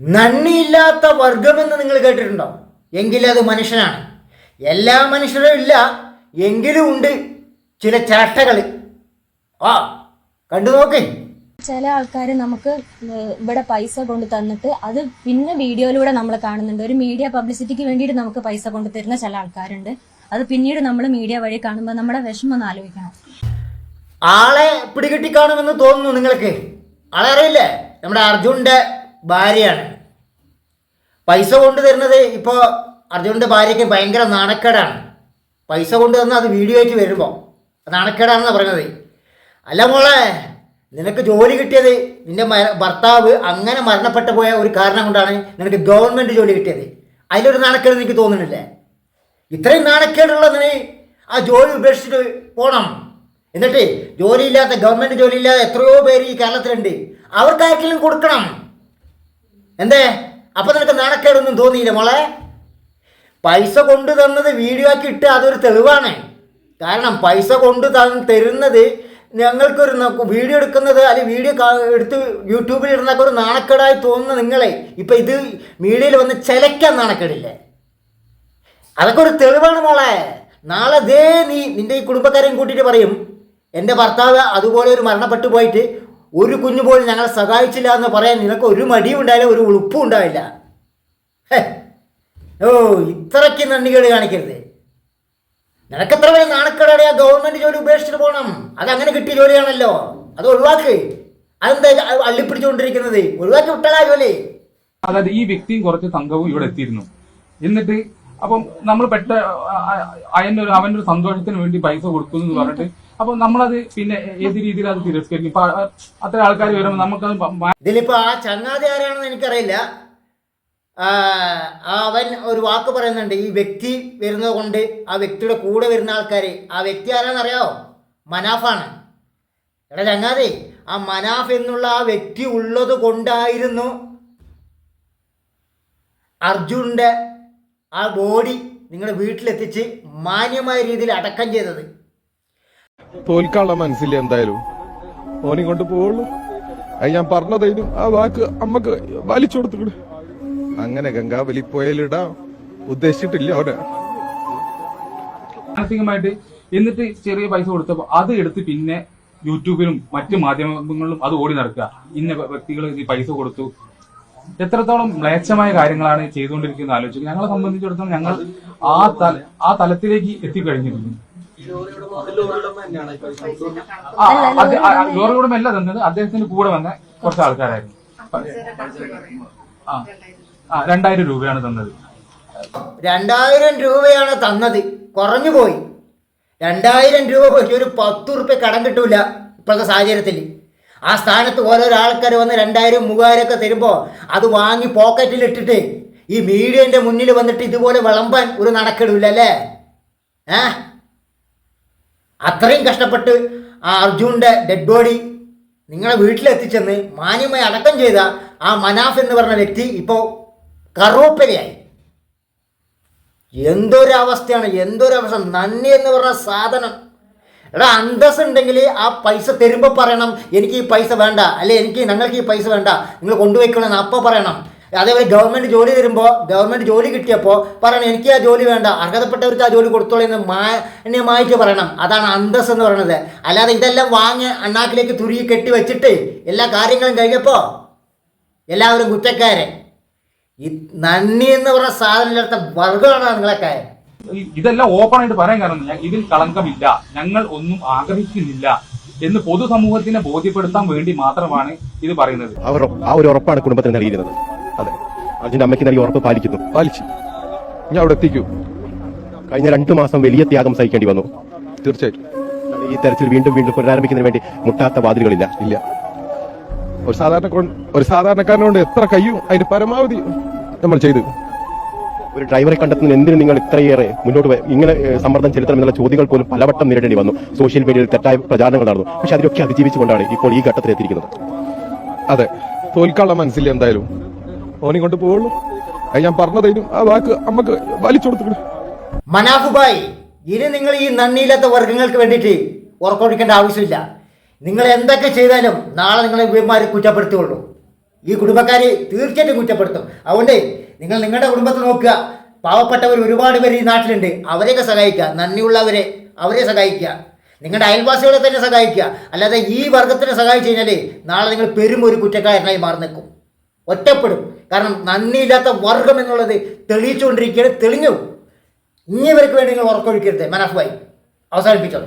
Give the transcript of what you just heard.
നന്ദിയില്ലാത്ത വർഗമെന്ന് നിങ്ങൾ കേട്ടിട്ടുണ്ടോ? എങ്കിലും അത് മനുഷ്യനാണ്. എല്ലാ മനുഷ്യരും ഇല്ല എങ്കിലും ഉണ്ട് ചില ചേട്ടകൾ ആ കണ്ടു നോക്കേ. ചില ആൾക്കാർ നമുക്ക് ഇവിടെ പൈസ കൊണ്ട് തന്നിട്ട് അത് പിന്നെ വീഡിയോയിലൂടെ നമ്മൾ കാണുന്നുണ്ട്. ഒരു മീഡിയ പബ്ലിസിറ്റിക്ക് വേണ്ടിയിട്ട് നമുക്ക് പൈസ കൊണ്ട് തരുന്ന ചില ആൾക്കാരുണ്ട്. അത് പിന്നീട് നമ്മൾ മീഡിയ വഴി കാണുമ്പോൾ നമ്മുടെ വിഷമം ഒന്ന് ആലോചിക്കണം. ആളെ പിടികിട്ടി കാണുമെന്ന് തോന്നുന്നു നിങ്ങൾക്ക് ആളെ അറിയില്ലേ? നമ്മുടെ അർജുന്റെ ഭാര്യയാണ്. പൈസ കൊണ്ട് തരുന്നത് ഇപ്പോൾ അർജുനന്റെ ഭാര്യയ്ക്ക് ഭയങ്കര നാണക്കേടാണ്. പൈസ കൊണ്ട് തന്ന് അത് വീഡിയോ ആയിട്ട് വരുമ്പോൾ നാണക്കേടാണെന്നാണ് പറയുന്നത് അല്ല മോളെ നിനക്ക് ജോലി കിട്ടിയത് നിന്റെ ഭർത്താവ് അങ്ങനെ മരണപ്പെട്ടു പോയ ഒരു കാരണം കൊണ്ടാണ് നിനക്ക് ഗവൺമെന്റ് ജോലി കിട്ടിയത്. അതിലൊരു നാണക്കേട് എനിക്ക് തോന്നുന്നില്ലേ? ഇത്രയും നാണക്കേടുള്ളതിന് ആ ജോലി ഉപേക്ഷിച്ചിട്ട് പോകണം എന്നിട്ട് ജോലിയില്ലാത്ത ഗവൺമെന്റ് ജോലിയില്ലാതെ എത്രയോ പേര് ഈ കേരളത്തിലുണ്ട്. അവർക്കാർക്കെങ്കിലും കൊടുക്കണം. എന്തേ? അപ്പം നിനക്ക് നാണക്കേടൊന്നും തോന്നിയില്ല മോളെ? പൈസ കൊണ്ടു തന്നത് വീഡിയോ ആക്കി ഇട്ട് അതൊരു തെളിവാണ്. കാരണം പൈസ കൊണ്ടു തരുന്നത് ഞങ്ങൾക്കൊരു വീഡിയോ എടുക്കുന്നത് അല്ലെങ്കിൽ വീഡിയോ എടുത്ത് യൂട്യൂബിൽ ഇടുന്നൊക്കെ ഒരു നാണക്കേടായി തോന്നുന്ന നിങ്ങളെ. ഇപ്പം ഇത് മീഡിയയിൽ വന്ന് ചിലയ്ക്കാൻ നാണക്കേടില്ലേ? അതൊക്കെ ഒരു തെളിവാണ് മോളെ. നാളെ ദേ നീ നിന്റെ ഈ കുടുംബക്കാരെയും കൂട്ടിയിട്ട് പറയും. എന്റെ ഭർത്താവ് അതുപോലെ ഒരു മരണപ്പെട്ടു പോയിട്ട് ഒരു കുഞ്ഞു പോലും ഞങ്ങളെ സഹായിച്ചില്ല എന്ന് പറയാൻ നിനക്ക് ഒരു മടിയും ഉണ്ടായാലും ഒരു ഉളുപ്പും ഉണ്ടാവില്ല ഓ ഇത്രയ്ക്ക് നന്ദികേട് കാണിക്കരുത്. നിനക്ക് എത്ര നാണക്കേടാണ് ആ ഗവൺമെന്റ് ജോലി ഉപേക്ഷിച്ചിട്ട് പോകണം അത് അങ്ങനെ കിട്ടിയ ജോലിയാണല്ലോ. അത് ഒഴിവാക്ക്. അതെന്താ അത് അള്ളിപ്പിടിച്ചുകൊണ്ടിരിക്കുന്നത്? ഒഴിവാക്കി വിട്ടാലാ ജോലി. അതായത് ഈ വ്യക്തിയും കുറച്ച് സംഘവും ഇവിടെ എത്തിയിരുന്നു. എന്നിട്ട് അപ്പം നമ്മൾ പെട്ട അതിന്റെ ഒരു അവന്റെ ഒരു സന്തോഷത്തിന് വേണ്ടി പൈസ കൊടുക്കുന്നു എന്ന് പറഞ്ഞിട്ട് അപ്പൊ നമ്മളത് പിന്നെ ഏത് രീതിയിൽ അത് തിരസ്കരിക്കും? അത്ര ആൾക്കാർ വരുമ്പോൾ നമുക്ക് ഇതിലിപ്പോ ആ ചങ്ങാതി ആരാണെന്ന് എനിക്കറിയില്ല. അവൻ ഒരു വാക്ക് പറയുന്നുണ്ട്. ഈ വ്യക്തി വരുന്നത് കൊണ്ട് ആ വ്യക്തിയുടെ കൂടെ വരുന്ന ആൾക്കാർ ആ വ്യക്തി ആരാന്നറിയാവോ മനാഫാണ്. എടാ ചങ്ങാതി ആ മനാഫ് എന്നുള്ള ആ വ്യക്തി ഉള്ളത് കൊണ്ടായിരുന്നു അർജുന്റെ ആ ബോഡി നിങ്ങളുടെ വീട്ടിലെത്തിച്ച് മാന്യമായ രീതിയിൽ അടക്കം ചെയ്തത്. തോൽക്കാനുള്ള മനസ്സില്ല എന്തായാലും. ഓനെ കൊണ്ട് പോവുള്ളൂ. അത് ഞാൻ പറഞ്ഞതായാലും ആ വാക്ക് അമ്മയ്ക്ക് വലിച്ചു കൊടുത്തു അങ്ങനെ ഗംഗാവലി പോയാലിടാ ഉദ്ദേശിച്ചിട്ടില്ല അവനെ മാനസികമായിട്ട് എന്നിട്ട് ചെറിയ പൈസ കൊടുത്തപ്പോൾ അത് എടുത്ത് പിന്നെ യൂട്യൂബിലും മറ്റ് മാധ്യമങ്ങളിലും അത് ഓടി നടക്കുക. ഇന്ന വ്യക്തികൾ ഈ പൈസ കൊടുത്തു. എത്രത്തോളം മ്ലേച്ഛമായ കാര്യങ്ങളാണ് ചെയ്തുകൊണ്ടിരിക്കുന്നത് ആലോചിക്കുക ഞങ്ങളെ സംബന്ധിച്ചിടത്തോളം ഞങ്ങൾ ആ തല ആ തലത്തിലേക്ക് എത്തിക്കഴിഞ്ഞിരുന്നു. ആ, അത് ആ, ആ, ലോറി കൂടെ അല്ല തന്നത് അദ്ദേഹത്തിന്റെ കൂടെ വന്ന കുറച്ച് ആൾക്കാരായിരുന്നു. ആ രണ്ടായിരം രൂപയാണ് തന്നത്. രണ്ടായിരം രൂപയാണ് തന്നത്. കുറഞ്ഞു പോയി. രണ്ടായിരം രൂപ പോയിട്ട് ഒരു പത്ത് ഉറുപ്പ്യ കടം കിട്ടൂല ഇപ്പോഴത്തെ സാഹചര്യത്തിൽ ആ സ്ഥാനത്ത് ഓരോരോ ആൾക്കാർ വന്ന് രണ്ടായിരം മൂവായിരം ഒക്കെ തരുമ്പോൾ അത് വാങ്ങി പോക്കറ്റിൽ ഇട്ടിട്ട് ഈ മീഡിയന്റെ മുന്നിൽ വന്നിട്ട് ഇതുപോലെ വിളമ്പാൻ ഒരു നടക്കിടില്ല അല്ലേ? ഏ? അത്രയും കഷ്ടപ്പെട്ട് ആ അർജുന്റെ ഡെഡ് ബോഡി നിങ്ങളെ വീട്ടിലെത്തിച്ചെന്ന് മാന്യമായി അടക്കം ചെയ്ത ആ മനാഫ് എന്ന് പറഞ്ഞ വ്യക്തി ഇപ്പോൾ കറുവപ്പരയായി എന്തൊരവസ്ഥയാണ് എന്തൊരവസ്ഥ? നന്ദി എന്ന് പറഞ്ഞ സാധനം. എടാ അന്തസ് ഉണ്ടെങ്കിൽ ആ പൈസ തരുമ്പോൾ പറയണം എനിക്ക് ഈ പൈസ വേണ്ട അല്ലെ എനിക്ക് ഞങ്ങൾക്ക് ഈ പൈസ വേണ്ട നിങ്ങൾ കൊണ്ടുപോയിക്കണമെന്ന് അപ്പോൾ പറയണം. അതേപോലെ ഗവൺമെന്റ് ജോലി തരുമ്പോൾ ഗവൺമെന്റ് ജോലി കിട്ടിയപ്പോൾ പറയണം എനിക്ക് ആ ജോലി വേണ്ട അർഹതപ്പെട്ടവർക്ക് ആ ജോലി കൊടുത്തോളൂ എന്ന് മാന്യമായിട്ട് പറയണം. അതാണ് അന്തസ് എന്ന് പറയുന്നത്. അല്ലാതെ ഇതെല്ലാം വാങ്ങി അണ്ണാക്കിലേക്ക് തുരുകി കെട്ടി വെച്ചിട്ട് എല്ലാ കാര്യങ്ങളും കഴിഞ്ഞപ്പോൾ എല്ലാവരും കുറ്റക്കാരെ. ഈ നന്ദി എന്ന് പറഞ്ഞ സാധനം ഇല്ലാത്ത വർഗമാണ് നിങ്ങളൊക്കെ ഇതെല്ലാം ഓപ്പൺ ആയിട്ട് പറയാൻ കാരണം ഇതിൽ കളങ്കമില്ല. ഞങ്ങൾ ഒന്നും ആഗ്രഹിക്കുന്നില്ല എന്ന് പൊതുസമൂഹത്തിനെ ബോധ്യപ്പെടുത്താൻ വേണ്ടി മാത്രമാണ് ഇത് പറയുന്നത്. അവർ ആ ഒരു ഉറപ്പാണ് കുടുംബത്തിന് നൽകിയിരുന്നത്. അതെ. അർജുന്റെ അമ്മയ്ക്ക് നൽകിയ ഉറപ്പ് പാലിക്കുന്നു. പാലിച്ചു. ഞാൻ അവിടെ എത്തിക്കൂ. കഴിഞ്ഞ രണ്ടു മാസം വലിയ ത്യാഗം സഹിക്കേണ്ടി വന്നു. തീർച്ചയായിട്ടും. ഈ തെരച്ചിൽ വീണ്ടും വീണ്ടും പുനരാരംഭിക്കുന്നതിന് വേണ്ടി മുട്ടാത്ത വാതിലുകളില്ല. ഇല്ല. ഒരു സാധാരണ ഒരു സാധാരണക്കാരനോട് എത്ര കയ്യും അതിന് പരമാവധി നമ്മൾ ചെയ്തു. ഒരു ഡ്രൈവറെ കണ്ടെത്തുന്ന എന്തിന് നിങ്ങൾ ഇത്രയേറെ മുന്നോട്ട് ഇങ്ങനെ സമ്മർദ്ദം ചെലുത്തണം എന്നുള്ള ചോദ്യങ്ങൾ പോലും പലവട്ടം നേരിടേണ്ടി വന്നു. സോഷ്യൽ മീഡിയയിൽ തെറ്റായ പ്രചാരണങ്ങൾ നടന്നു. പക്ഷെ അതിലൊക്കെ അതിജീവിച്ചുകൊണ്ടാണ് ഇപ്പോൾ ഈ ഘട്ടത്തിൽ എത്തിയിരിക്കുന്നത് അതെ. തോൽക്കാനുള്ള മനസ്സില്ല എന്തായാലും. ഓനെ കൊണ്ട് പോവുള്ളൂ. ഞാൻ പറഞ്ഞതായിരുന്നു ആ വാക്ക് അമ്മയ്ക്ക് വലിച്ചു കൊടുത്തു മനാഫ് ഇനി നിങ്ങൾ ഈ നന്ദിയില്ലാത്ത വർഗങ്ങൾക്ക് വേണ്ടിയിട്ട് ഉറക്കൊഴിക്കേണ്ട ആവശ്യമില്ല. നിങ്ങൾ എന്തൊക്കെ ചെയ്താലും നാളെ നിങ്ങളെ ഇവന്മാർ കുറ്റപ്പെടുത്തുകയുള്ളൂ. ഈ കുടുംബക്കാർ തീർച്ചയായിട്ടും കുറ്റപ്പെടുത്തും. അതുകൊണ്ട് നിങ്ങൾ നിങ്ങളുടെ കുടുംബത്തിൽ നോക്കുക. പാവപ്പെട്ടവർ ഒരുപാട് പേര് ഈ നാട്ടിലുണ്ട്. അവരെയൊക്കെ സഹായിക്കുക. നന്ദിയുള്ളവരെ അവരെ സഹായിക്കുക. നിങ്ങളുടെ അയൽവാസികളെ തന്നെ സഹായിക്കുക. അല്ലാതെ ഈ വർഗത്തിനെ സഹായിച്ചു കഴിഞ്ഞാൽ നാളെ നിങ്ങൾ പെരും ഒരു കുറ്റക്കാരനായി മാറി നിൽക്കും. ഒറ്റപ്പെടും. കാരണം നന്ദിയില്ലാത്ത വർഗം എന്നുള്ളത് തെളിയിച്ചുകൊണ്ടിരിക്കുകയാണ്. തെളിഞ്ഞു ഇനി ഇവർക്ക് വേണ്ടി നിങ്ങൾ ഉറക്കൊഴിക്കരുത്. മനസ്സായി അവസാനിപ്പിച്ചോളൂ.